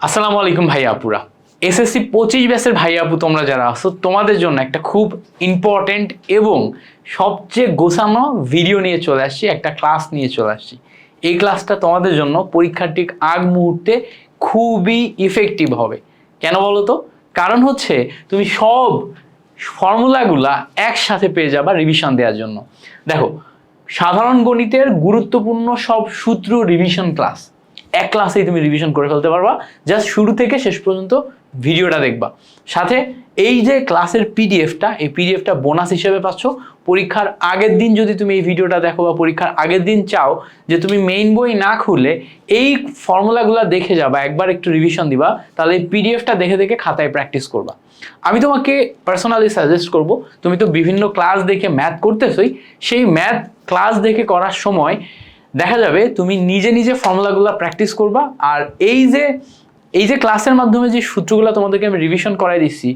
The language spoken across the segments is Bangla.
আসসালামু আলাইকুম ভাই আপুরা। এসএসসি পঁচিশ ব্যাসের ভাই আপু তোমরা যারা আসো তোমাদের জন্য একটা খুব ইম্পর্ট্যান্ট এবং সবচেয়ে গোছানো ভিডিও নিয়ে চলে আসছি, একটা ক্লাস নিয়ে চলে আসছি। এই ক্লাসটা তোমাদের জন্য পরীক্ষার ঠিক আগ মুহূর্তে খুবই ইফেক্টিভ হবে। কেন বলো তো? কারণ হচ্ছে তুমি সব ফর্মুলাগুলা একসাথে পেয়ে যাবা রিভিশন দেওয়ার জন্য। দেখো, সাধারণ গণিতের গুরুত্বপূর্ণ সব সূত্র রিভিশন ক্লাস এক ক্লাসেই তুমি রিভিশন করে ফেলতে পারবা। জাস্ট শুরু থেকে শেষ পর্যন্ত ভিডিওটা দেখবা। সাথে এই যে ক্লাসের পিডিএফটা এই পিডিএফটা বোনাস হিসেবে পাচ্ছ, পরীক্ষার আগের দিন যদি তুমি এই ভিডিওটা দেখো বা পরীক্ষার আগের দিন চাও যে তুমি মেইন বই না খুলে এই ফর্মুলাগুলো দেখে যাবা, একবার একটু রিভিশন দিবা, তাহলে এই পিডিএফটা দেখে দেখে খাতায় প্র্যাকটিস করবা। আমি তোমাকে পার্সোনালি সাজেস্ট করব, তুমি তো বিভিন্ন ক্লাস দেখে ম্যাথ করতেছই, সেই ম্যাথ ক্লাস দেখে করার সময় দেখা যাবে তুমি নিজে নিজে ফর্মুলাগুলো প্র্যাকটিস করবা, আর এই যে এই যে ক্লাসের মাধ্যমে যে সূত্রগুলো তোমাদেরকে আমি রিভিশন করাই দিচ্ছি,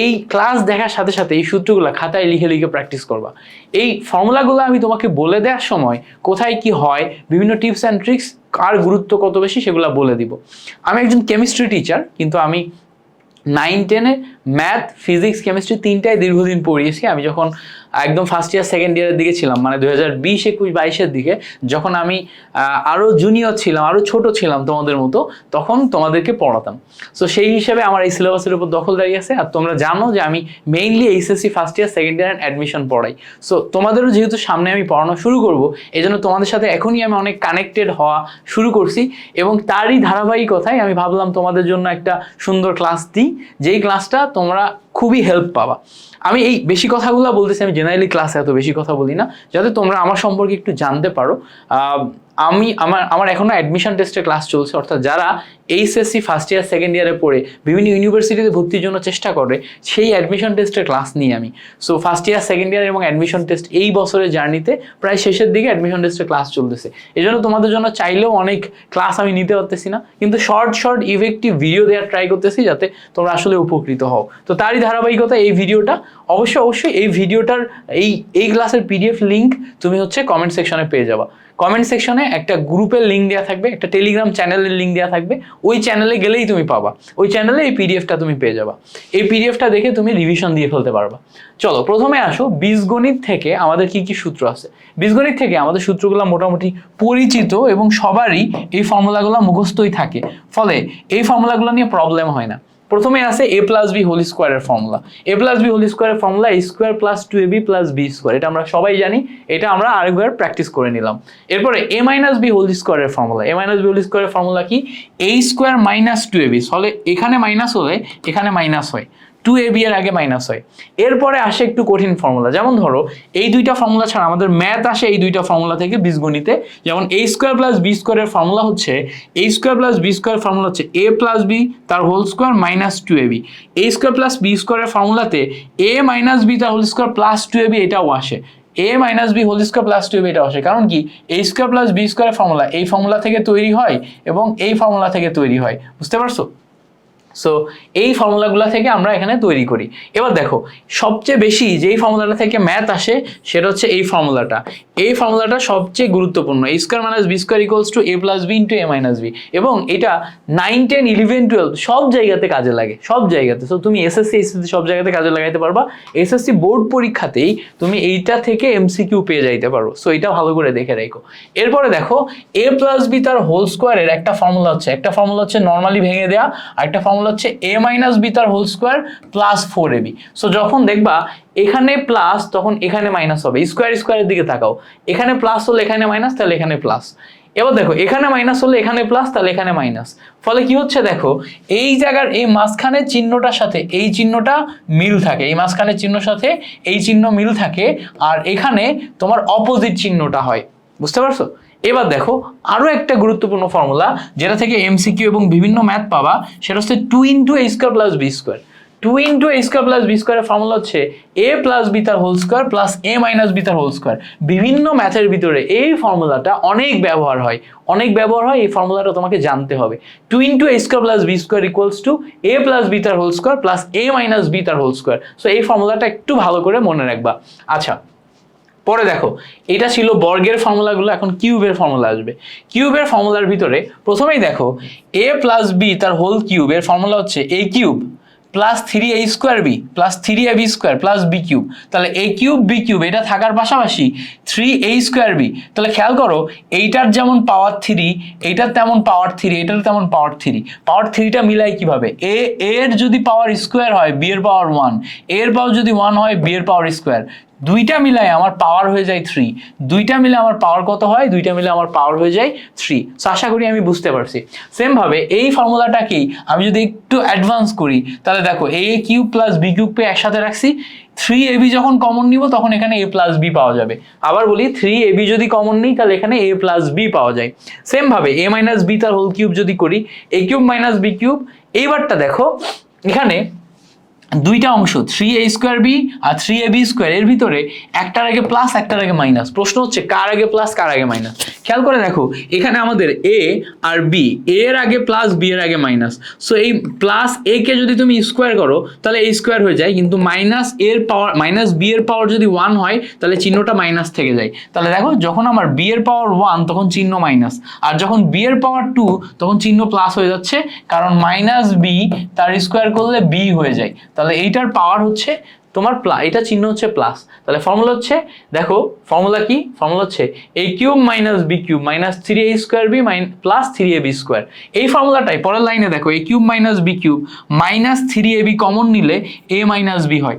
এই ক্লাস দেখার সাথে সাথে এই সূত্রগুলো খাতায় লিখে লিখে প্র্যাকটিস করবা। এই ফর্মুলাগুলো আমি তোমাকে বলে দেওয়ার সময় কোথায় কি হয়, বিভিন্ন টিপস অ্যান্ড ট্রিক্স কার গুরুত্ব কত বেশি সেগুলো বলে দিব। আমি একজন কেমিস্ট্রি টিচার কিন্তু আমি নাইন টেনে ম্যাথ ফিজিক্স কেমিস্ট্রি তিনটাই দীর্ঘদিন পড়িয়েছি। আমি যখন একদম ফার্স্ট ইয়ার সেকেন্ড ইয়ারের দিকে ছিলাম মানে দু হাজার বিশ, একুশ, বাইশের দিকে, যখন আমি আরও জুনিয়র ছিলাম আরও ছোট ছিলাম তোমাদের মতো, তখন তোমাদেরকে পড়াতাম। সো সেই হিসেবে আমার এই সিলেবাসের উপর দখল দাঁড়িয়ে আছে আর তোমরা জানো যে আমি mainly HSC first year second year admission পড়াই। সো তোমাদেরও যেহেতু সামনে আমি পড়ানো শুরু করব এই জন্য তোমাদের সাথে এখনই আমি অনেক কানেক্টেড হওয়া শুরু করছি, এবং তারই ধারাবাহিকতায় আমি ভাবলাম তোমাদের জন্য একটা সুন্দর ক্লাস দিই, যেই ক্লাসটা তোমরা খুবই হেল্প পাবা। আমি এই বেশি কথাগুলো বলতেছি, আমি জেনারেলি ক্লাসে এত বেশি কথা বলি না। যাতে তোমরা আমার সম্পর্কে একটু জানতে পারো। আমি, আমার আমার এখনও অ্যাডমিশন টেস্টের ক্লাস চলছে। অর্থাৎ যারা এইচএসসি ফার্স্ট ইয়ার সেকেন্ড ইয়ারে পড়ে, বিভিন্ন ইউনিভার্সিটিতে ভর্তির জন্য চেষ্টা করে, সেই অ্যাডমিশন টেস্টের ক্লাস নিই আমি। So first year second year এবং অ্যাডমিশন টেস্ট এই বছরের জার্নিতে প্রায় শেষের দিকে অ্যাডমিশন টেস্টের ক্লাস চলতেছে। এই জন্য তোমাদের জন্য চাইলেও অনেক ক্লাস আমি নিতে পারতেছি না। কিন্তু শর্ট শর্ট ইফেক্টিভ ভিডিও দেওয়ার ট্রাই করতেছি যাতে তোমরা আসলে উপকৃত হও। তো তারই ধারাবাহিকতা এই ভিডিওটা, অবশ্যই অবশ্যই এই ভিডিওটার এই এই ক্লাসের পিডিএফ লিঙ্ক তুমি হচ্ছে কমেন্ট সেকশনে পেয়ে যাবা। কমেন্ট সেকশনে একটা গ্রুপের লিঙ্ক দেওয়া থাকবে, একটা টেলিগ্রাম চ্যানেলের লিঙ্ক দেওয়া থাকবে, ওই চ্যানেলে গেলেই তুমি পাবা। ওই চ্যানেলে এই পিডিএফটা তুমি পেয়ে যাবা। এই পিডিএফটা দেখে তুমি রিভিশন দিয়ে ফেলতে পারবা। চলো, প্রথমে আসো, বীজগণিত থেকে আমাদের কি কি সূত্র আছে? বীজগণিত থেকে আমাদের সূত্রগুলো মোটামুটি পরিচিত এবং সবারই এই ফর্মুলাগুলো মুখস্থই থাকে। ফলে এই ফর্মুলাগুলো নিয়ে প্রবলেম হয় না। প্রথমে আছে এ প্লাস বি হোল স্কোয়ারের formula A plus B whole স্কোয়ারের formula square plus two A B plus B square এটা আমরা সবাই জানি, এটা আমরা আরেকবার প্র্যাকটিস করে নিলাম। এরপরে এ মাইনাস বি হোল স্কোয়ারের formula A minus B whole স্কোয়ারের ফর্মুলা কি? A square minus two A B ফলে এখানে মাইনাস হলে এখানে মাইনাস হয়। টু এ বি এর আগে মাইনাস হয়। এরপরে আসে একটু কঠিন ফর্মুলা যেমন ধরো, এই দুইটা ফর্মুলা ছাড়া আমাদের ম্যাথ আসে এই দুইটা ফর্মুলা থেকে বীজগণিতে। যেমন এ স্কোয়ার প্লাস বি স্কোয়ারের ফর্মুলা হচ্ছে A square plus B square formula হচ্ছে এ প্লাস বি তার whole square minus two A B A square plus B স্কোয়ারের ফর্মুলাতে এ মাইনাস বি তার whole square plus two A B এটাও আসে। A minus B whole square plus two এটাও আসে। কারণ কি? এ স্কোয়ার প্লাস বি স্কোয়ারের ফর্মুলা এই ফর্মুলা থেকে তৈরি হয় এবং এই ফর্মুলা থেকে তৈরি হয়। বুঝতে পারছ? সো এই ফর্মুলাগুলো থেকে আমরা এখানে তৈরি করি। এবার দেখো, সবচেয়ে বেশি যেই ফর্মুলাটা থেকে ম্যাথ আসে, সেটা হচ্ছে এই ফর্মুলাটা। এই ফর্মুলাটা সবচেয়ে গুরুত্বপূর্ণ। A square minus B square equals to A plus B into A minus B এবং এটা নাইন টেন ইলেভেন টুয়েলভ সব জায়গাতে কাজে লাগে, সব জায়গাতে। সো তুমি এসএসসি এসএসসি সব জায়গাতে কাজে লাগাইতে পারবা। এসএসসি বোর্ড পরীক্ষাতেই তুমি এইটা থেকে এমসিকিউ পেয়ে যাইতে পারো। সো এটা ভালো করে দেখে রেখো। এরপরে দেখো এ প্লাস বি তার হোল স্কোয়ারের একটা ফর্মুলা হচ্ছে। একটা ফর্মুলা হচ্ছে নর্মালি ভেঙে দেওয়া আর একটা ফর্মুলা হচ্ছে এ মাইনাস বি তার whole square plus four A B so যখন দেখবা এখানে প্লাস তখন এখানে মাইনাস হবে। স্কোয়ার স্কোয়ারের দিকে তাকাও। এখানে প্লাস হলে এখানে মাইনাস তাহলে এখানে প্লাস এবার দেখো, এখানে মাইনাস হলে এখানে প্লাস তাহলে এখানে মাইনাস ফলে কি হচ্ছে দেখো, এই জায়গার এই মাঝখানের চিহ্নটার সাথে এই চিহ্নটা মিল থাকে। এই মাঝখানের চিহ্নর সাথে এই চিহ্ন মিল থাকে। আর এখানে তোমার অপোজিট চিহ্নটা হয়। বুঝতে পারছ? এবার দেখো আরও একটা গুরুত্বপূর্ণ ফর্মুলা যেটা থেকে এমসিকিউ এবং বিভিন্ন ম্যাথ পাবা, সেটা হচ্ছে two into A square plus B square two into A square plus B স্কোয়ারের ফর্মুলা হচ্ছে এ প্লাস বি তার whole square plus A minus B তার হোল স্কোয়ার বিভিন্ন ম্যাথের ভিতরে এই ফর্মুলাটা অনেক ব্যবহার হয়। অনেক ব্যবহার হয়, এই ফর্মুলাটা তোমাকে জানতে হবে। Two into A square plus B square equals to A plus B তার whole square plus A minus B তার হোল স্কোয়ার সো এই ফর্মুলাটা একটু ভালো করে মনে রাখবা। আচ্ছা পরে দেখো, এটা ছিল বর্গের ফর্মুলাগুলো এখন কিউবের ফর্মুলা আসবে। কিউবের ফর্মুলার ভিতরে প্রথমেই দেখো এ প্লাস বি তার হোল কিউবের ফর্মুলা হচ্ছে A cube plus three A square B plus three A B square plus B cube তাহলে এ কিউব বি কিউব এটা থাকার পাশাপাশি থ্রি এ স্কোয়ার বি তাহলে খেয়াল করো, এইটার যেমন পাওয়ার থ্রি এইটার তেমন পাওয়ার থ্রি এটার তেমন পাওয়ার থ্রি পাওয়ার থ্রিটা মিলাই কীভাবে? এ এর যদি পাওয়ার স্কোয়ার হয় বি এর পাওয়ার ওয়ানের পাওয়ার যদি ওয়ান হয় বি এর পাওয়ার স্কোয়ার দুইটা মিলাই আমার পাওয়ার হয়ে যায় থ্রি দুইটা মিলে আমার পাওয়ার কত হয়? দুইটা মিলে আমার পাওয়ার হয়ে যায় থ্রি সো আশা করি আমি বুঝতে পারছি। সেমভাবে এই ফর্মুলাটাকেই আমি যদি একটু অ্যাডভান্স করি, তাহলে দেখো এ কিউব প্লাস বি কিউবকে একসাথে রাখছি থ্রি এবি যখন কমন নিব, তখন এখানে এ প্লাস বি পাওয়া যাবে। আবার বলি থ্রি এবি যদি কমন নিই, তাহলে এখানে এ প্লাস বি পাওয়া যায়। সেমভাবে এ মাইনাস বি তার হোল কিউব যদি করি A cube minus B cube এইবারটা দেখো, এখানে দুইটা অংশ থ্রি এ স্কোয়ার বি আর থ্রি এ বি স্কোয়ার এর ভিতরে একটার আগে প্লাস একটার আগে মাইনাস প্রশ্ন হচ্ছে, কার আগে প্লাস কার আগে মাইনাস খেয়াল করে দেখো, এখানে আমাদের এ আর বি এর আগে প্লাস বি এর আগে মাইনাস সো এই প্লাস এ কে যদি তুমি স্কোয়ার করো, তাহলে এই স্কোয়ার হয়ে যায়। কিন্তু মাইনাস এর পাওয়ার মাইনাস বি এর পাওয়ার যদি ওয়ান হয়, তাহলে চিহ্নটা মাইনাস থেকে যায়। তাহলে দেখো, যখন আমার বি এর পাওয়ার ওয়ান তখন চিহ্ন মাইনাস আর যখন বি এর পাওয়ার টু তখন চিহ্ন প্লাস হয়ে যাচ্ছে। কারণ মাইনাস বি তার স্কোয়ার করলে বি হয়ে যায়। তাহলে এইটার পাওয়ার হচ্ছে তোমার প্লাস এটা চিহ্ন হচ্ছে প্লাস তাহলে ফর্মুলা হচ্ছে, দেখো ফর্মুলা কি? ফর্মুলা হচ্ছে A cube minus B cube minus three A square B minus plus three A B square এই ফর্মুলাটাই পরের লাইনে দেখো A cube minus B cube minus three A B common নিলে এ মাইনাস বি হয়।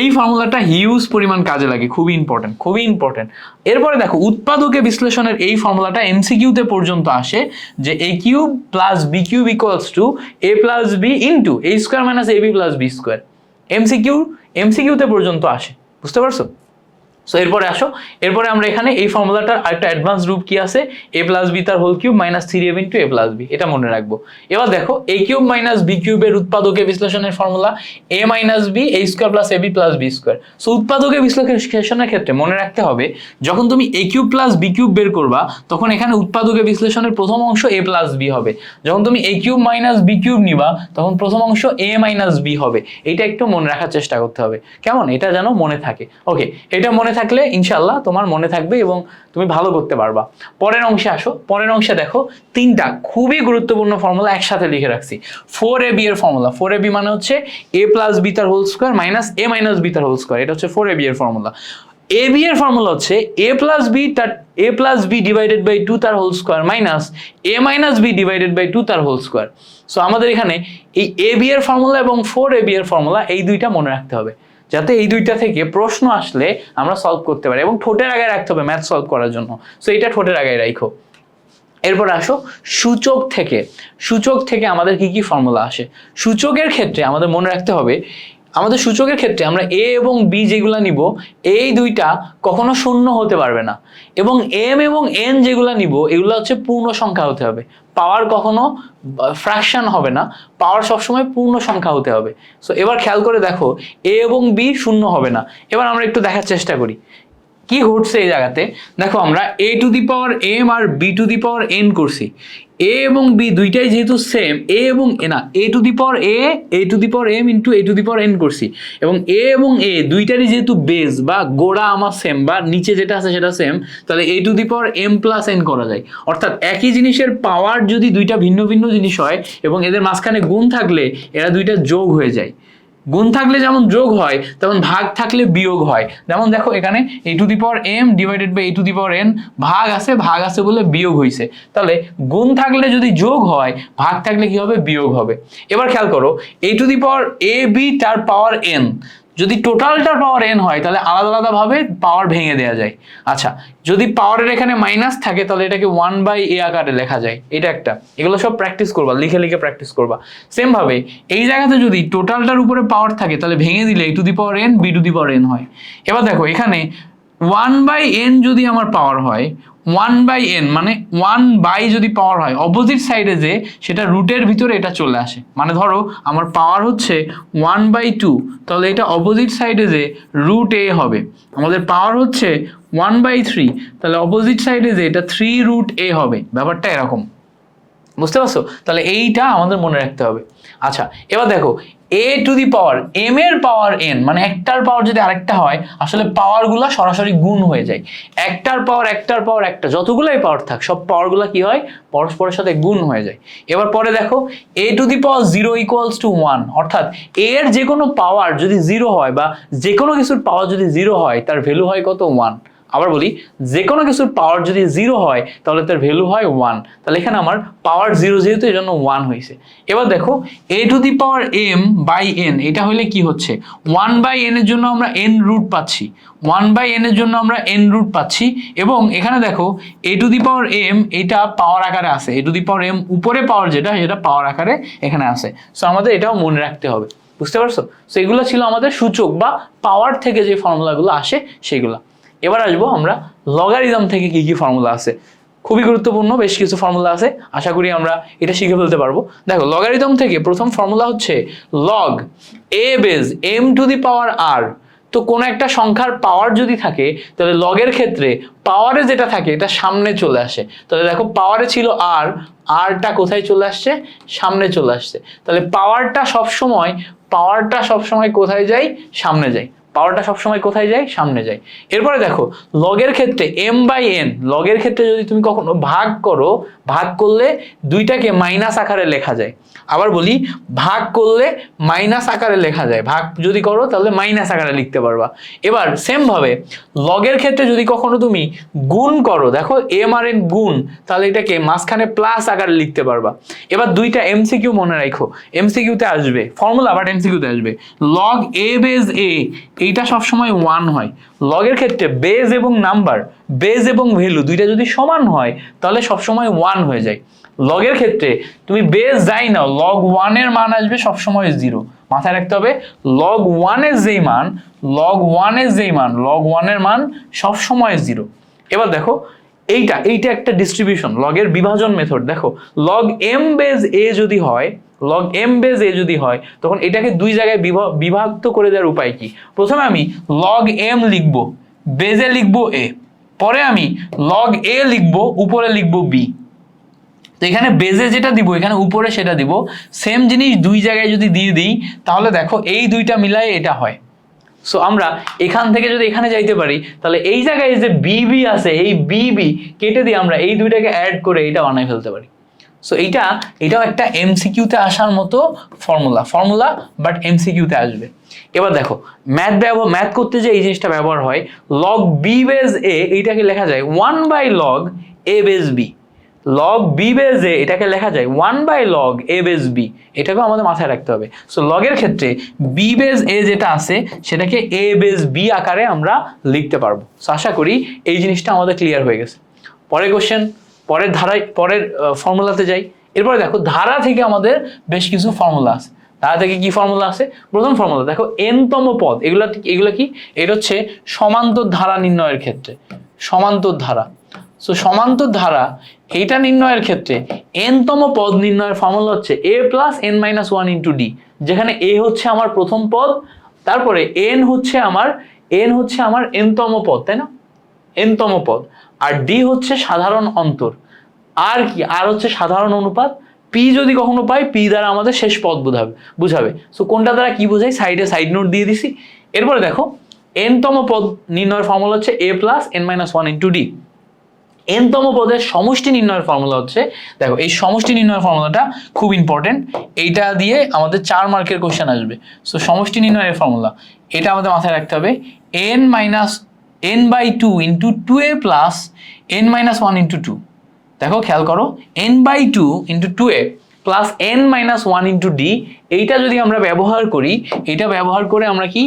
এই ফর্মুলাটা হিউজ পরিমাণ কাজে লাগে, খুবই ইম্পর্টেন্ট খুবই ইম্পর্টেন্ট এরপরে দেখো, উৎপাদকে বিশ্লেষণের এই ফর্মুলাটা এমসিকিউতে পর্যন্ত আসে, যে A cube plus B cube equals to A plus B into A square minus A B plus B square MCQ এমসিকিউতে পর্যন্ত আসে, বুঝতে পারছ? সো এরপরে আসো। এরপরে আমরা এখানে এই ফর্মুলাটার আরেকটা অ্যাডভান্স রূপ কি আছে? এ প্লাস বি তার whole cube minus three A B into A plus B এটা মনে রাখব। এবার দেখো এ কিউব মাইনাস বি কিউবের উৎপাদকে বিশ্লেষণের formula A minus B A square plus A B plus B square so উৎপাদকে বিশ্লেষণের ক্ষেত্রে মনে রাখতে হবে, যখন তুমি A cube plus B cube বের করবা, তখন এখানে উৎপাদকে বিশ্লেষণের প্রথম অংশ এ প্লাস বি হবে। যখন তুমি A cube minus B cube নিবা, তখন প্রথম অংশ এ মাইনাস বি হবে। এটা একটু মনে রাখার চেষ্টা করতে হবে। কেমন? এটা যেন মনে থাকে। ওকে এটা মনে থাকলে ইনশাল্লাহ তোমার মনে থাকবে এবং তুমি ভালো করতে পারবা। পরের অংশে আসো। পরের অংশে দেখো, তিনটা খুবই গুরুত্বপূর্ণ ফর্মুলা একসাথে লিখে রাখছি। ফোর এ বি এর ফর্মুলা ফোর এ বি মানে হচ্ছে এ প্লাস বি তার whole square minus A minus B তার হোল স্কোয়ার এটা হচ্ছে ফোর এ বি এর ফর্মুলা এ বি এর ফর্মুলা হচ্ছে এ প্লাস বি তার A plus B divided by two তার whole square minus A minus B divided by two তার হোল স্কোয়ার সো আমাদের এখানে এই এ বি এর ফর্মুলা এবং ফোর এ বি এর ফর্মুলা এই দুইটা মনে রাখতে হবে। যাতে এই দুইটা থেকে প্রশ্ন আসলে আমরা সলভ করতে পারি এবং ঠোঁটের আগে রাখতে হবে ম্যাথ সলভ করার জন্য। সো এটা ঠোঁটের আগে রাখো। এরপর আসো, সূচক থেকে। সূচক থেকে আমাদের কি কি ফর্মুলা আসে? সূচকের ক্ষেত্রে আমাদের মনে রাখতে হবে আমাদের সূচকের ক্ষেত্রে আমরা এ এবং বি যেগুলো নিব, এই দুইটা কখনো শূন্য হতে পারবে না। এবং এম এবং এন যেগুলো নিব, এগুলো হচ্ছে পূর্ণ সংখ্যা হতে হবে। পাওয়ার কখনো ফ্র্যাকশন হবে না। পাওয়ার সবসময় পূর্ণ সংখ্যা হতে হবে। সো এবার খেয়াল করে দেখো এ এবং বি শূন্য হবে না। এবার আমরা একটু দেখার চেষ্টা করি। কি ঘটছে এই জায়গাতে? দেখো আমরা A to the power M R B to the power N করছি। এ এবং বি দুইটাই যেহেতু সেম এ এবং এ না A to the power A A to the power M into A to the power N করছি। এবং এ এবং এ দুইটারই যেহেতু বেস বা গোড়া আমার সেম বা নিচে যেটা আছে সেটা সেম তাহলে A to the power M plus N করা যায়। অর্থাৎ একই জিনিসের পাওয়ার যদি দুইটা ভিন্ন ভিন্ন জিনিস হয় এবং এদের মাঝখানে গুণ থাকলে এরা দুইটা যোগ হয়ে যায়। গুণ থাকলে যেমন যোগ হয়, তেমন ভাগ থাকলে বিয়োগ হয়। যেমন দেখো এখানে A to the power M divided by A to the power N ভাগ আছে ভাগ আছে বলে বিয়োগ হয়েছে তাহলে গুণ থাকলে যদি যোগ হয়, ভাগ থাকলে কি হবে? বিয়োগ হবে। এবার খেয়াল করো এ to the power A B তার পাওয়ার এন যদি টোটালটার পাওয়ার এন হয়, তাহলে আলাদা আলাদাভাবে পাওয়ার ভেঙে দেওয়া যায়। আচ্ছা যদি পাওয়ারের এখানে মাইনাস থাকে, তাহলে এটাকে ওয়ান বাই এ আকারে লেখা যায়। এটা একটা। এগুলো সব প্র্যাকটিস করবা, লিখে লিখে প্র্যাকটিস করবা। সেম ভাবে, এই জায়গাতে যদি টোটালটার উপরে পাওয়ার থাকে, তাহলে ভেঙে দিলে A to the power N B to the power N হয়। এবার দেখো, এখানে ওয়ান বাই এন যদি আমার পাওয়ার হয় ওয়ান বাই এন মানে ওয়ান বাই যদি পাওয়ার হয় অপোজিট সাইডে যে সেটা রুটের ভিতরে এটা চলে আসে। মানে ধরো, আমার পাওয়ার হচ্ছে ওয়ান বাই টু তাহলে এটা অপোজিট সাইডে যে রুট এ হবে। আমাদের পাওয়ার হচ্ছে ওয়ান বাই থ্রি তাহলে অপোজিট সাইডে যে এটা থ্রি রুট এ হবে। ব্যাপারটা এরকম। বুঝতে পারছ? তাহলে এইটা আমাদের মনে রাখতে হবে। আচ্ছা এবার দেখো A to the power M এর পাওয়ার এন মানে একটার পাওয়ার যদি আরেকটা হয়, আসলে পাওয়ারগুলো সরাসরি গুণ হয়ে যায়। একটার পাওয়ার একটার পাওয়ার একটা, যতগুলোই পাওয়ার থাক, সব পাওয়ারগুলো কি হয়? পরস্পরের সাথে গুণ হয়ে যায়। এবার পরে দেখো A to the power zero equals to one অর্থাৎ এর যে কোনো পাওয়ার যদি জিরো হয় বা যে কোনো কিছুর পাওয়ার যদি জিরো হয়, তার ভ্যালু হয় কত? ওয়ান আবার বলি যে কোনো কিছুর পাওয়ার যদি জিরো হয়, তাহলে তার ভ্যালু হয় ওয়ান তাহলে এখানে আমার পাওয়ার জিরো যেহেতু এই জন্য ওয়ান হয়েছে। এবার দেখো A to the power M by N এটা হলে কি হচ্ছে? ওয়ান বাই এন এর জন্য আমরা এন রুট পাচ্ছি। ওয়ান বাই এন এর জন্য আমরা এন রুট পাচ্ছি। এবং এখানে দেখো A to the power M এটা পাওয়ার আকারে আছে এ টু দি পাওয়ার এম উপরে পাওয়ার যেটা সেটা পাওয়ার আকারে এখানে আছে সো আমাদের এটাও মনে রাখতে হবে। বুঝতে পারছ? সো এগুলো ছিল আমাদের সূচক বা পাওয়ার থেকে যে ফর্মুলাগুলো আসে, সেগুলো। এবার আসব আমরা লগারিদম থেকে কি কি ফর্মুলা আছে। খুবই গুরুত্বপূর্ণ, বেশ কিছু ফর্মুলা আছে, আশা করি আমরা এটা শিখে ফেলতে পারব। দেখো লগারিদম থেকে প্রথম ফর্মুলা হচ্ছে log A base M to the power R তো কোনো একটা সংখ্যার পাওয়ার যদি থাকে, তাহলে লগের ক্ষেত্রে পাওয়ারে যেটা থাকে, এটা সামনে চলে আসে। তাহলে দেখো পাওয়ারে ছিল আর আরটা কোথায় চলে আসছে? সামনে চলে আসছে। তাহলে পাওয়ারটা সবসময় পাওয়ারটা সবসময় কোথায় যায়? সামনে যায়। পাওয়ারটা সবসময় কোথায় যায়? সামনে যায়। এরপরে দেখো লগের ক্ষেত্রে এম বাই এন লগের ক্ষেত্রে যদি তুমি কখনো ভাগ করো, ভাগ করলে দুইটাকে মাইনাস আকারে লেখা যায়। আবার বলি, ভাগ করলে মাইনাস আকারে লেখা যায়। ভাগ যদি করো, তাহলে মাইনাস আকারে লিখতে পারবা। এবার সেম ভাবে লগের ক্ষেত্রে যদি কখনো তুমি গুণ করো, দেখো এম আর এন গুণ, তাহলে এটাকে মাঝখানে প্লাস আকারে লিখতে পারবা। এবার দুইটা এমসিকিউ মনে রাখো। এমসিকিউতে আসবে ফর্মুলা বাট এমসিকিউতে আসবে। লগ এ বেজ এ এইটা সবসময় ওয়ান হয়। লগের ক্ষেত্রে বেজ এবং নাম্বার বেজ এবং ভ্যালু দুইটা যদি সমান হয়, তাহলে সবসময় ওয়ান হয়ে যায়। লগের ক্ষেত্রে তুমি বেজ যাই নাও লগ ওয়ানের মান আসবে সবসময় জিরো মাথায় রাখতে হবে লগ ওয়ানের যেই মান লগ ওয়ানের যেই মান লগ ওয়ানের মান সবসময় জিরো এবার দেখো, এইটা এইটা একটা ডিস্ট্রিবিউশন লগের বিভাজন মেথড দেখো লগ এম বেজ এ যদি হয় লগ এম বেজ এ যদি হয়, তখন এটাকে দুই জায়গায় বিভা- বিভক্ত করে দেওয়ার উপায় কি? প্রথমে আমি লগ এম লিখব বেজে লিখব এ পরে আমি লগ এ লিখব, উপরে লিখব বি তো এখানে বেজে যেটা দিব, এখানে উপরে সেটা দিব। সেম জিনিস দুই জায়গায় যদি দিয়ে দিই, তাহলে দেখো এই দুইটা মিলাই এটা হয়। সো আমরা এখান থেকে যদি এখানে যাইতে পারি, তাহলে এই জায়গায় যে বিবি আছে, এই বিবি কেটে দিয়ে আমরা এই দুইটাকে অ্যাড করে এটা বানাই ফেলতে পারি। সো এইটা, এটাও একটা এমসিকিউতে আসার মতো ফর্মুলা ফর্মুলা বাট এমসিকিউতে আসবে। এবার দেখো ম্যাথ ব্যবহার ম্যাথ করতে যে এই জিনিসটা ব্যবহার হয় লগ বি বেজ এ এইটাকে লেখা যায় one by log A base B log B base A এটাকে লেখা যায় one by log A base B এটাকেও আমাদের মাথায় রাখতে হবে। সো লগের ক্ষেত্রে বি বেজ এ যেটা আছে, সেটাকে এ বেজ বি আকারে আমরা লিখতে পারব। সো আশা করি এই জিনিসটা আমাদের ক্লিয়ার হয়ে গেছে। পরের কোশ্চেন পরের ধারায়, পরের ফর্মুলাতে যাই। এরপরে দেখো, ধারা থেকে আমাদের বেশ কিছু ফর্মুলা আছে। ধারা থেকে কি ফর্মুলা আছে? প্রথম ফর্মুলা দেখো এনতম পদ, এগুলা এগুলো কি? এটা হচ্ছে সমান্তর ধারা নির্ণয়ের ক্ষেত্রে। সমান্তর ধারা। সো সমান্তর ধারা, এইটা নির্ণয়ের ক্ষেত্রে এনতম পদ নির্ণয়ের ফর্মুলা হচ্ছে A plus N minus one into D যেখানে এ হচ্ছে আমার প্রথম পদ, তারপরে এন হচ্ছে আমার এন হচ্ছে আমার এনতম পদ, তাই না? এনতম পদ। আর ডি হচ্ছে সাধারণ অন্তর। আর কি? আর হচ্ছে সাধারণ অনুপাত? পি যদি কখনো পাই পি দ্বারা আমাদের শেষ পদ বোঝাবে বুঝাবে। সো কোনটা দ্বারা কি বোঝাই? সাইডে সাইড নোট দিয়ে দিছি। এরপরে দেখো এনতম পদ নির্ণয়ের ফর্মুলা হচ্ছে A plus N minus one into D এনতম পদের সমষ্টি নির্ণয়ের ফর্মুলা হচ্ছে, দেখো, এই সমষ্টি নির্ণয়ের ফর্মুলাটা খুব ইম্পর্টেন্ট এইটা দিয়ে আমাদের চার মার্কের কোশ্চেন আসবে। সো সমষ্টি নির্ণয়ের ফর্মুলা এটা আমাদের মাথায় রাখতে হবে। N minus N by two into two A plus N minus one into two দেখো, খেয়াল করো N by two into two A plus N minus one into D এইটা যদি আমরা ব্যবহার করি এটা ব্যবহার করে আমরা কি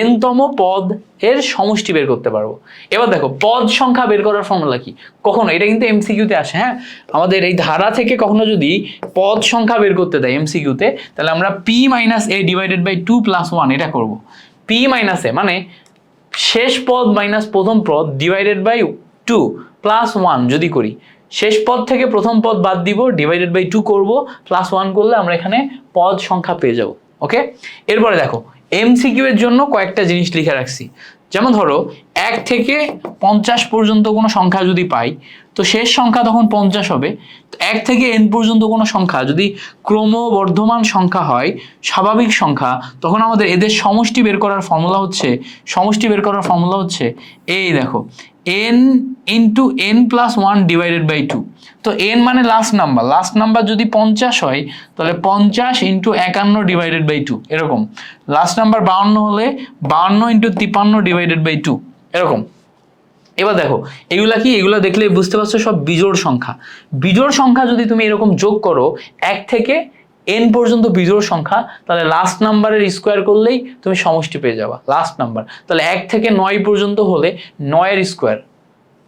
এনতম পদ এর সমষ্টি বের করতে পারব। এবার দেখো, পদ সংখ্যা বের করার ফর্মুলা কি? কখনো, এটা কিন্তু এমসিকিউতে আসে হ্যাঁ? আমাদের এই ধারা থেকে কখনো যদি পদ সংখ্যা বের করতে দেয় এমসিকিউতে তাহলে আমরা P minus A divided by two plus one এটা করব। পি মাইনাস এ মানে শেষ পদ মাইনাস প্রথম পদ divided by two plus one যদি করি, শেষ পদ থেকে প্রথম পদ বাদ দিব ডিভাইডেড বাই টু করব প্লাস ওয়ান করলে আমরা এখানে পদ সংখ্যা পেয়ে যাব ওকে এরপরে দেখো এমসিকিউ এর জন্য কয়েকটা জিনিস লিখে রাখছি। যেমন ধরো, এক থেকে পঞ্চাশ পর্যন্ত কোনো সংখ্যা যদি পাই তো শেষ সংখ্যা তখন পঞ্চাশ হবে। এক থেকে এন পর্যন্ত কোনো সংখ্যা, যদি ক্রমবর্ধমান সংখ্যা হয়, স্বাভাবিক সংখ্যা, তখন আমাদের এদের সমষ্টি বের করার ফর্মুলা হচ্ছে, সমষ্টি বের করার ফর্মুলা হচ্ছে এই দেখো N into N plus one divided by two তো এন মানে লাস্ট নাম্বার লাস্ট নাম্বার যদি পঞ্চাশ হয়, তাহলে পঞ্চাশ ইন্টু একান্ন ডিভাইডেড বাই টু এরকম। লাস্ট নাম্বার বাউন্ন হলে বাউন্ন ইন্টু তিপান্ন ডিভাইডেড বাই টু এরকম। এবার দেখো, এগুলা কি? এগুলো দেখলে বুঝতে পারছ সব বিজোড় সংখ্যা। বিজোড় সংখ্যা যদি তুমি এরকম যোগ করো, এক থেকে এন পর্যন্ত বিজোড় সংখ্যা, তাহলে লাস্ট নাম্বারের স্কোয়ার করলেই তুমি সমষ্টি পেয়ে যাবা লাস্ট নাম্বার তাহলে এক থেকে নয় পর্যন্ত হলে নয়ের স্কোয়ার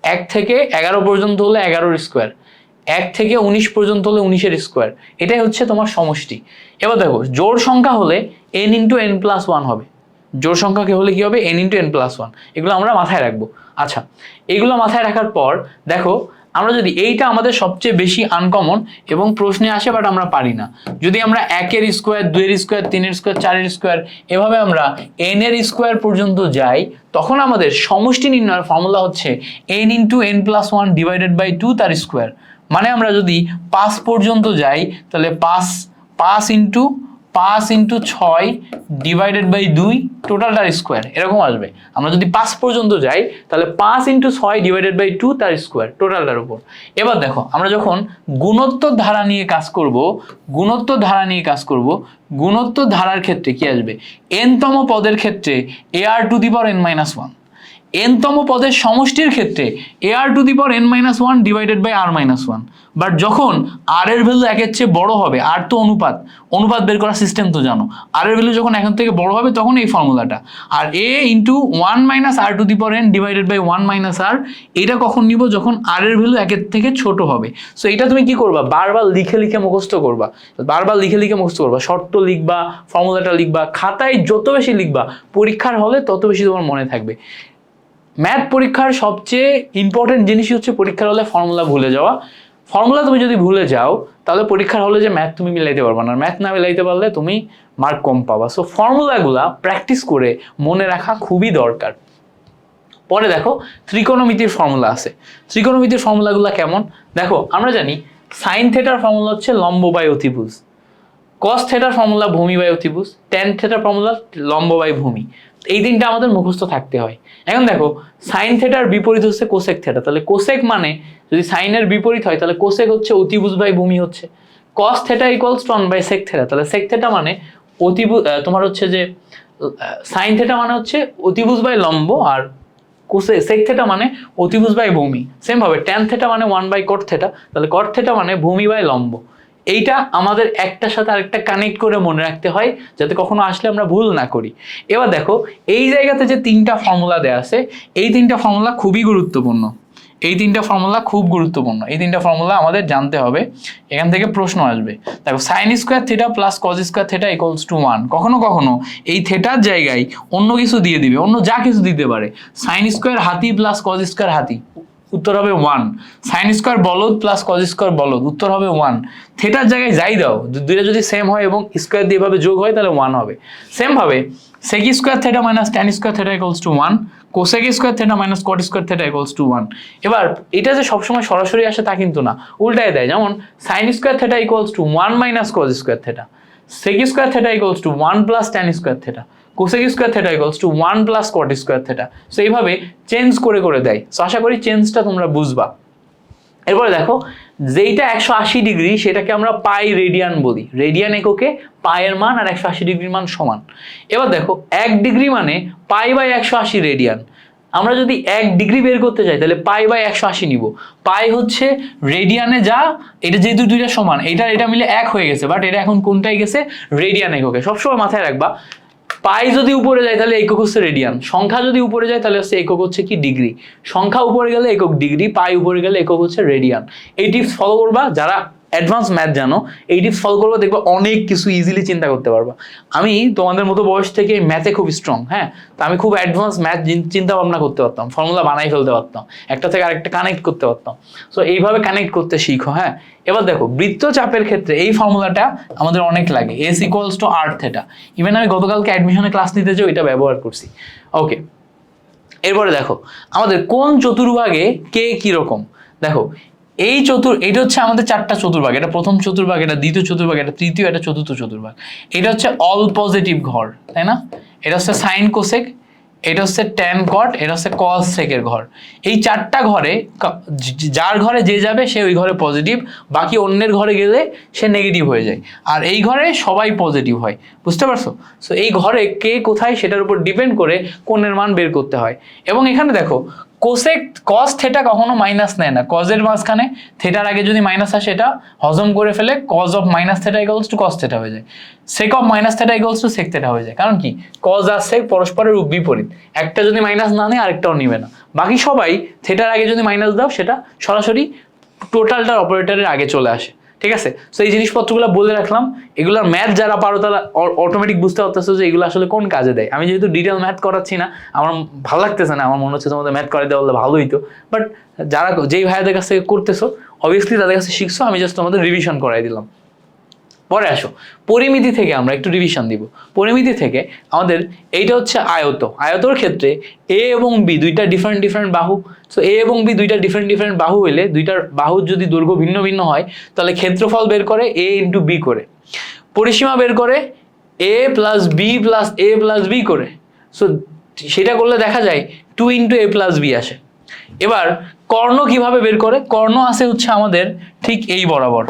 এক থেকে এগারো পর্যন্ত হলে এগারোর স্কোয়ার এক থেকে উনিশ পর্যন্ত হলে উনিশের স্কোয়ার এটাই হচ্ছে তোমার সমষ্টি। এবার দেখো, জোড় সংখ্যা হলে N into N plus one হবে। জোড় সংখ্যাকে হলে কি হবে? N into N plus one এগুলো আমরা মাথায় রাখব। আচ্ছা এগুলো মাথায় রাখার পর, দেখো, আমরা যদি এইটা আমাদের সবচেয়ে বেশি আনকমন এবং প্রশ্নে আসে বাট আমরা পারি না। যদি আমরা একের স্কোয়ার দুইয়ের স্কোয়ার তিনের স্কোয়ার চারের স্কোয়ার এভাবে আমরা এন এর স্কোয়ার পর্যন্ত যাই, তখন আমাদের সমষ্টি নির্ণয়ের ফর্মুলা হচ্ছে N into N plus one divided by two তার স্কোয়ার মানে আমরা যদি পাঁচ পর্যন্ত যাই, তাহলে পাঁচ পাঁচ ইন্টু পাঁচ ইন্টু ছয় ডিভাইডেড বাই দুই টোটালটার স্কোয়ার, এরকম আসবে। আমরা যদি পাঁচ পর্যন্ত যাই, তাহলে পাঁচ ইন্টু ছয় ডিভাইডেড বাই টু তার স্কোয়ার, টোটালটার উপর। এবার দেখো, আমরা যখন গুণোত্তর ধারা নিয়ে কাজ করব, গুণোত্তর ধারা নিয়ে কাজ করব, গুণোত্তর ধারার ক্ষেত্রে কি আসবে? এনতম পদের ক্ষেত্রে A R to the power N minus one এনতম পদের সমষ্টির ক্ষেত্রে A R to the power N minus one divided by R minus one but যখন আর এর ভ্যালু একের চেয়ে বড় হবে আর তো অনুপাত অনুপাত বের করার সিস্টেম তো জানো। আর এর ভ্যালু যখন এখন থেকে বড় হবে, তখন এই ফর্মুলাটা আর A into one minus R to the power N divided by one minus R এটা কখন নিব? যখন আর এর ভ্যালু একের থেকে ছোট হবে। সো এটা তুমি কি করবা? বারবার লিখে লিখে মুখস্থ করবা। বারবার লিখে লিখে মুখস্থ করবা। শর্ত লিখবা ফর্মুলাটা লিখবা, খাতায় যত বেশি লিখবা, পরীক্ষার হলে তত বেশি তোমার মনে থাকবে। ম্যাথ পরীক্ষার সবচেয়ে ইম্পর্টেন্ট জিনিসই হচ্ছে পরীক্ষার হলে ফর্মুলা ভুলে যাওয়া। ফর্মুলা তুমি যদি ভুলে যাও, তাহলে পরীক্ষার হলে যে ম্যাথ তুমি মিলাইতে পারবে না। ম্যাথ না মিলাইতে পারলে তুমি মার্ক কম পাবা। সো ফর্মুলাগুলা প্র্যাকটিস করে মনে রাখা খুবই দরকার। পরে দেখো ত্রিকোণমিতির ফর্মুলা আছে। ত্রিকোণমিতির ফর্মুলাগুলো কেমন? দেখো, আমরা জানি সাইন থেটার ফর্মুলা হচ্ছে লম্ব বাই অতিভুজ কস থেটার ফর্মুলা ভূমি বাই অতিভুজ টেন থেটার ফর্মুলা লম্ব বাই ভূমি এই দিনটা আমাদের মুখস্থ থাকতে হয়। এখন দেখো সাইন থেটার বিপরীত হচ্ছে কোসেক থেটা তাহলে কোসেক মানে যদি সাইনের বিপরীত হয়, তাহলে কোসেক হচ্ছে অতিভুজ বাই ভূমি হচ্ছে। Cos theta equals to by sec theta তাহলে সেক থেটা মানে অতিভুজ তোমার হচ্ছে যে সাইন থেটা মানে হচ্ছে অতিভুজ বাই লম্ব আর কোসে সেক থেটা মানে অতিভুজ বাই ভূমি। সেম ভাবে ট্যান থেটা মানে ওয়ান বাই কট থেটা তাহলে কট থেটা মানে ভূমি বাই লম্ব। এইটা আমাদের একটার সাথে আরেকটা কানেক্ট করে মনে রাখতে হয়, যাতে কখনো আসলে আমরা ভুল না করি। এবার দেখো, এই জায়গাতে যে তিনটা ফর্মুলা দেওয়া আছে, এই তিনটা ফর্মুলা খুবই গুরুত্বপূর্ণ। এই তিনটা ফর্মুলা খুব গুরুত্বপূর্ণ। এই তিনটা ফর্মুলা আমাদের জানতে হবে। এখান থেকে প্রশ্ন আসবে। দেখো sine square theta plus cos square theta equals to one কখনো কখনো এই থেটার জায়গায় অন্য কিছু দিয়ে দিবে, অন্য যা কিছু দিতে পারে। সাইন স্কোয়ার হাতি প্লাস কজ স্কোয়ার হাতি। উত্তর হবে ওয়ান সাইন স্কোয়ার বলদ প্লাস কজ স্কোয়ার বলদ, উত্তর হবে ওয়ান থেটার জায়গায় যাই দাও দুইটা যদি সেম হয় এবং স্কোয়ার দিয়ে এভাবে যোগ হয়, তাহলে ওয়ান হবে। সেম ভাবে sec square theta minus tan square theta equals to one cosec square theta minus cot square theta equals to one এবার, এটা যে সবসময় সরাসরি আসে তা কিন্তু না, উল্টায় দেয়। যেমন sine square theta equals to one minus cos square theta sec square theta equals to one plus tan square theta cosec square theta equals to one plus cot square theta so এইভাবে চেঞ্জ করে করে দেয়। সো আশা করি চেঞ্জটা তোমরা বুঝবা। এরপরে দেখো, যেইটা একশো আশি ডিগ্রি সেটাকে আমরা পাই রেডিয়ান বলি। রেডিয়ান এককে পায়ের মান আর একশো আশি ডিগ্রির মান সমান। এবার দেখো, এক ডিগ্রি মানে পাই বাই একশো আশি রেডিয়ান আমরা যদি এক ডিগ্রি বের করতে চাই, তাহলে পাই বাই একশো আশি নিব। পাই হচ্ছে রেডিয়ানে যা, এটা যেহেতু দুইটা সমান, এটা এটা মিলে এক হয়ে গেছে বাট এটা এখন কোনটাই গেছে? রেডিয়ান এককে। সবসময় মাথায় রাখবা পাই যদি উপরে যায় তাহলে একক হচ্ছে রেডিয়ান। সংখ্যা যদি উপরে যায় তাহলে হচ্ছে একক হচ্ছে কি ডিগ্রি? সংখ্যা উপরে গেলে একক ডিগ্রি, পাই উপরে গেলে একক হচ্ছে রেডিয়ান। এই টিপস ফলো করবা যারা অ্যাডভান্স ম্যাথ জানো এই টিপস ফলো করবা, দেখবা অনেক কিছু ইজিলি চিন্তা করতে পারবা। আমি তোমাদের মতো বয়স থেকে ম্যাথে খুব স্ট্রং হ্যাঁ? তো আমি খুব অ্যাডভান্স ম্যাথ চিন্তা ভাবনা করতে পারতাম ফর্মুলা বানাই ফেলতে পারতাম, একটা থেকে আরেকটা কানেক্ট করতে পারতাম। সো এইভাবে কানেক্ট করতে শিখো হ্যাঁ? এবার দেখো, বৃত্তচাপের ক্ষেত্রে এই ফর্মুলাটা আমাদের অনেক লাগে S equals to R theta even আমি গতকালকে অ্যাডমিশনে ক্লাস নিতে যাও এটা ব্যবহার করছি। ওকে এরপরে দেখো, আমাদের কোন চতুর্ভাগে কে কি রকম দেখো এই চতুর, এটা হচ্ছে আমাদের চারটা চতুর্ভাগ, এটা প্রথম চতুর্ভাগ, এটা দ্বিতীয় চতুর্ভাগ, এটা তৃতীয়, এটা চতুর্থ চতুর্ভাগ। এটা হচ্ছে অল পজিটিভ ঘর, তাই না? এটা হচ্ছে সাইন কোসেক এটা হচ্ছে ট্যান কট এটা হচ্ছে কস সেকের ঘর। এই চারটা ঘরে যার ঘরে যে যাবে, সে ওই ঘরে পজিটিভ বাকি অন্যের ঘরে গেলে সে নেগেটিভ হয়ে যায়। আর এই ঘরে সবাই পজিটিভ হয়, বুঝতে পারছ? সো এই ঘরে কে কোথায়, সেটার উপর ডিপেন্ড করে কোণের মান বের করতে হয়। এবং এখানে দেখো কোসেক কস থেটা কখনো মাইনাস নেয় না। কজের মাঝখানে থেটার আগে যদি মাইনাস আসে, এটা হজম করে ফেলে cos of minus theta equals to cos theta হয়ে যায়। Sec of minus theta equals to sec theta হয়ে যায়। কারণ কি? কজ আর সেক পরস্পরের বিপরীত। একটা যদি মাইনাস না নেয়, আরেকটাও নিবে না। বাকি সবাই থেটার আগে যদি মাইনাস দাও, সেটা সরাসরি টোটালটার অপারেটরের আগে চলে আসে। ঠিক আছে? সো এই জিনিসপত্রগুলো বলে রাখলাম। এগুলোর ম্যাথ যারা পারো তারা অটোমেটিক বুঝতে পারতেছো যে এগুলো আসলে কোন কাজে দেয়। আমি যেহেতু ডিটেল ম্যাথ করাচ্ছি না, আমার ভালো লাগতেছে না। আমার মনে হচ্ছে তোমাদের ম্যাথ করে দেওয়া হলে ভালো হইতো। বাট যারা যেই ভাইয়াদের কাছ থেকে করতেছো অবভিয়াসলি তাদের কাছে শিখছো, আমি জাস্ট তোমাদের রিভিশন করাই দিলাম। পরে আসো। পরিমিতি থেকে আমরা একটু রিভিশন দিব। পরিমিতি থেকে আমাদের এইটা হচ্ছে আয়ত। আয়তর ক্ষেত্রে এ এবং বি দুইটা ডিফারেন্ট ডিফারেন্ট বাহু। সো এ এবং বি দুইটা ডিফারেন্ট ডিফারেন্ট বাহু হইলে দুইটার বাহুর যদি দৈর্ঘ্য ভিন্ন ভিন্ন হয়, তাহলে ক্ষেত্রফল বের করে এ ইন্টু বি করে। পরিসীমা বের করে A plus B plus A plus B করে। সো সেটা করলে দেখা যায় two into A plus B আসে। এবার, কর্ণ কীভাবে বের করে? কর্ণ আসে হচ্ছে আমাদের ঠিক এই বরাবর।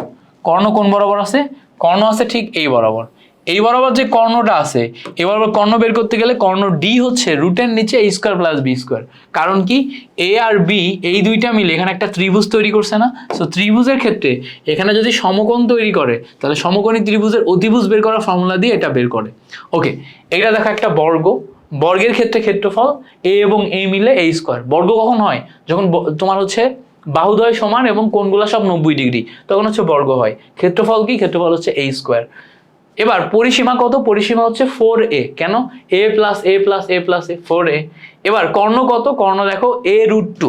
কর্ণ কোন বরাবর আছে? কর্ণ আছে ঠিক এই বরাবর। এই বরাবর যে কর্ণটা আছে, এই বরাবর কর্ণ বের করতে গেলে কর্ণ ডি হচ্ছে রুটের নিচে A square plus B square কারণ কি? এ আর বি এই দুইটা মিলে এখানে একটা ত্রিভুজ তৈরি করছে না? সো ত্রিভুজের ক্ষেত্রে এখানে যদি সমকোণ তৈরি করে, তাহলে সমকোণী ত্রিভুজের অতিভুজ বের করার ফর্মুলা দিয়ে এটা বের করে। ওকে এটা দেখো একটা বর্গ। বর্গের ক্ষেত্রে ক্ষেত্রফল এ এবং এ মিলে এ স্কোয়ার বর্গ কখন হয়? যখন তোমার হচ্ছে বাহুদ্বয় সমান এবং কোণগুলো সব নব্বই ডিগ্রি, তখন হচ্ছে বর্গ হয়। ক্ষেত্রফল কি? ক্ষেত্রফল হচ্ছে এ স্কোয়ার এবার পরিসীমা কত? পরিসীমা হচ্ছে ফোর এ কেন? A plus A plus A plus A four A এবার কর্ণ কত? কর্ণ দেখো এ রুট টু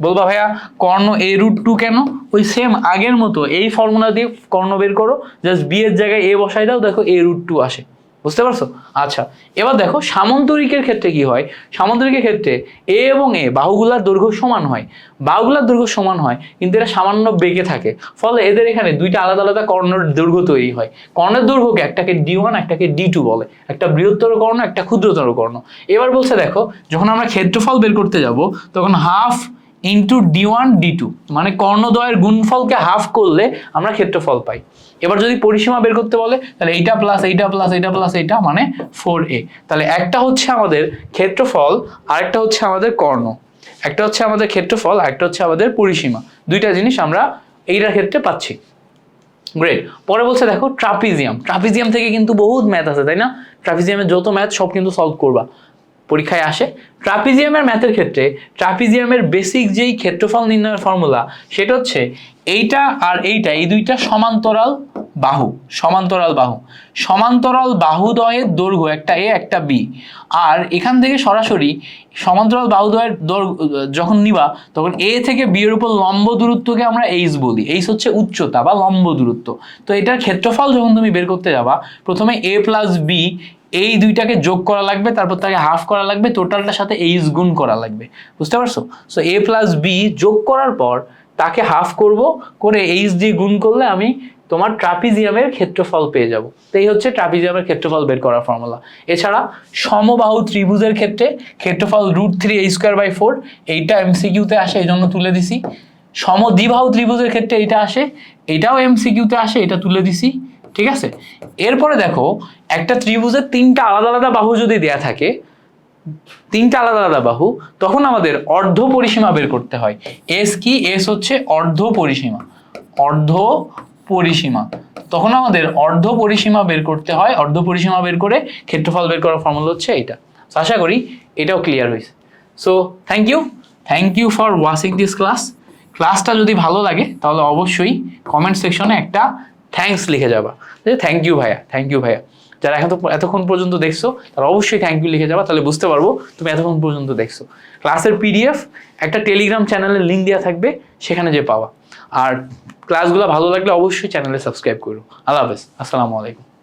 বলবা ভাইয়া, কর্ণ এ রুট টু কেন? ওই সেম আগের মতো, এই ফর্মুলা দিয়ে কর্ণ বের করো জাস্ট বি এর জায়গায় এ বসাই দাও, দেখো এ রুট টু আসে। বুঝতে পারছ? আচ্ছা এবার দেখো সামন্তরিকের ক্ষেত্রে কি হয়? সামন্তরিকের ক্ষেত্রে এ এবং এ বাহুগুলার দৈর্ঘ্য সমান হয়। বাহুগুলার দৈর্ঘ্য সমান হয়, কিন্তু এরা সামান্য বেগে থাকে। ফলে এদের এখানে দুইটা আলাদা আলাদা কর্ণের দৈর্ঘ্য তৈরি হয়। কর্ণের দৈর্ঘ্যকে একটাকে ডি ওয়ান একটাকে ডি টু বলে। একটা বৃহত্তর কর্ণ, একটা ক্ষুদ্রতর কর্ণ। এবার বলছে দেখো, যখন আমরা ক্ষেত্রফল বের করতে যাব, তখন half into D one D two মানে কর্ণদ্বয়ের গুণফলকে হাফ করলে আমরা ক্ষেত্রফল পাই। এবার যদি পরিসীমা বের করতে বলে, তাহলে এইটা প্লাস এইটা প্লাস এইটা প্লাস এইটা মানে ফোর এ তাহলে একটা হচ্ছে আমাদের ক্ষেত্রফল, আরেকটা হচ্ছে আমাদের কর্ণ। একটা হচ্ছে আমাদের ক্ষেত্রফল, আরেকটা হচ্ছে আমাদের পরিসীমা। দুইটা জিনিস আমরা এইটার ক্ষেত্রে পাচ্ছি। গ্রেট পরে বলছে দেখো ট্রাপিজিয়াম ট্রাপিজিয়াম থেকে কিন্তু বহুত ম্যাথ আছে, তাই না? ট্রাপিজিয়ামের যত ম্যাথ সব কিন্তু সলভ করবা। পরীক্ষায় আসে। ট্রাপিজিয়ামের ম্যাথের ক্ষেত্রে ট্রাপিজিয়ামের বেসিক যেই ক্ষেত্রফল নির্ণয়ের ফর্মুলা সেটা হচ্ছে এইটা আর এইটা, এই দুইটা সমান্তরাল বাহু সমান্তরাল বাহু। সমান্তরাল বাহুদ্বয়ের দৈর্ঘ্য একটা এ একটা বি আর এখান থেকে সরাসরি সমান্তরাল বাহুদ্বয়ের দৈর্ঘ্য, যখন নিবা, তখন এ থেকে বি এর উপর লম্ব দূরত্বকে আমরা এইচ বলি। এইচ হচ্ছে উচ্চতা বা লম্ব দূরত্ব। তো এটার ক্ষেত্রফল যখন তুমি বের করতে যাবা, প্রথমে এ প্লাস বি এই দুইটাকে যোগ করা লাগবে, তারপর তাকে হাফ করা লাগবে টোটালটার সাথে এইচ গুণ করা লাগবে। বুঝতে পারছ? সো এ প্লাস বি যোগ করার পর তাকে হাফ করব, করে এইচ দিয়ে গুণ করলে আমি তোমার ট্রাপিজিয়ামের ক্ষেত্রফল পেয়ে যাব। তো এই হচ্ছে ট্রাপিজিয়ামের ক্ষেত্রফল বের করার ফর্মুলা এছাড়া সমবাহু ত্রিভুজের ক্ষেত্রে ক্ষেত্রফল root three A square by four এইটা এমসিকিউতে আসে, এই জন্য তুলে দিছি। সমদ্বিবাহু ত্রিভুজের ক্ষেত্রে এইটা আসে, এটাও এমসিকিউতে আসে, এটা তুলে দিছি। ঠিক আছে? এরপরে দেখো একটা ত্রিভুজের তিনটা আলাদা আলাদা বাহু যদি দেয়া থাকে তিনটা আলাদা আলাদা বাহু তখন আমাদের অর্ধ পরিসীমা বের করতে হয়। এস কি? এস হচ্ছে অর্ধ পরিসীমা। অর্ধ পরিসীমা। তখন আমাদের অর্ধ পরিসীমা বের করতে হয়। অর্ধ পরিসীমা বের করে ক্ষেত্রফল বের করার ফর্মুলা হচ্ছে So, আশা করি এটাও ক্লিয়ার হয়েছে। So thank you thank you for watching this class ক্লাসটা যদি ভালো লাগে তাহলে অবশ্যই কমেন্ট সেকশনে একটা থ্যাঙ্কস লিখে যাবা। থ্যাংক ইউ ভাইয়া থ্যাংক ইউ ভাইয়া। যারা এখন এতক্ষণ পর্যন্ত দেখছ, তারা অবশ্যই থ্যাংক ইউ লিখে যাবা, তাহলে বুঝতে পারব তুমি এতক্ষণ পর্যন্ত দেখছ। ক্লাসের পিডিএফ একটা টেলিগ্রাম চ্যানেলের লিঙ্ক দেওয়া থাকবে, সেখানে যে পাওয়া। আর ক্লাসগুলো ভালো লাগলে অবশ্যই চ্যানেলে সাবস্ক্রাইব করো। আল্লাহ হাফেজ। আসসালামু আলাইকুম।